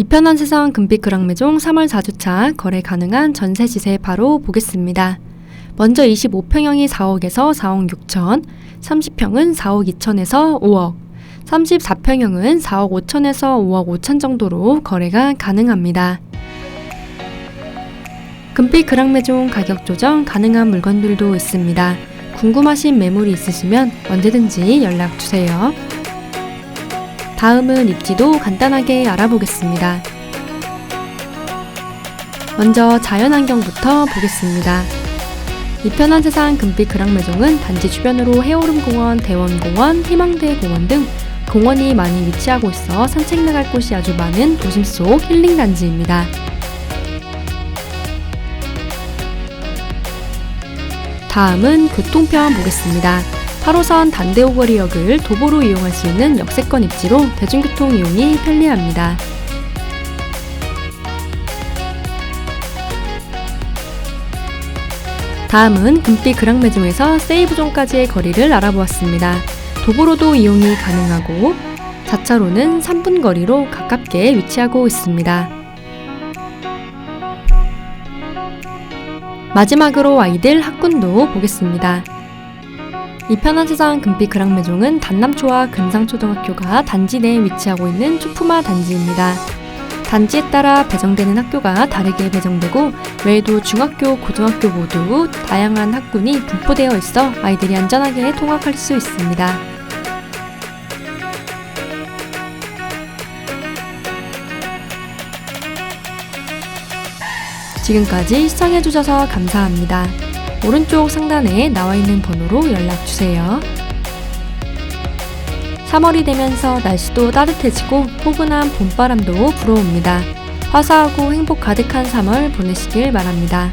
이편한 세상 금빛 그랑매종 3월 4주차 거래 가능한 전세 시세 바로 보겠습니다. 먼저 25평형이 4억에서 4억 6천, 30평은 4억 2천에서 5억, 34평형은 4억 5천에서 5억 5천 정도로 거래가 가능합니다. 금빛 그랑매종 가격 조정 가능한 물건들도 있습니다. 궁금하신 매물이 있으시면 언제든지 연락 주세요. 다음은 입지도 간단하게 알아보겠습니다. 먼저 자연환경부터 보겠습니다. 이편한 세상 금빛 그랑매종은 단지 주변으로 해오름공원, 대원공원, 희망대 공원 등 공원이 많이 위치하고 있어 산책 나갈 곳이 아주 많은 도심 속 힐링 단지입니다. 다음은 교통편 보겠습니다. 8호선 단대오거리역을 도보로 이용할 수 있는 역세권 입지로 대중교통 이용이 편리합니다. 다음은 금빛 그랑매종에서 세이브존까지의 거리를 알아보았습니다. 도보로도 이용이 가능하고 자차로는 3분 거리로 가깝게 위치하고 있습니다. 마지막으로 아이들 학군도 보겠습니다. 이 편한 세상 금빛 그랑매종은 단남초와 금상초등학교가 단지 내에 위치하고 있는 초품화 단지입니다. 단지에 따라 배정되는 학교가 다르게 배정되고 외에도 중학교, 고등학교 모두 다양한 학군이 분포되어 있어 아이들이 안전하게 통학할 수 있습니다. 지금까지 시청해주셔서 감사합니다. 오른쪽 상단에 나와 있는 번호로 연락 주세요. 3월이 되면서 날씨도 따뜻해지고 포근한 봄바람도 불어옵니다. 화사하고 행복 가득한 3월 보내시길 바랍니다.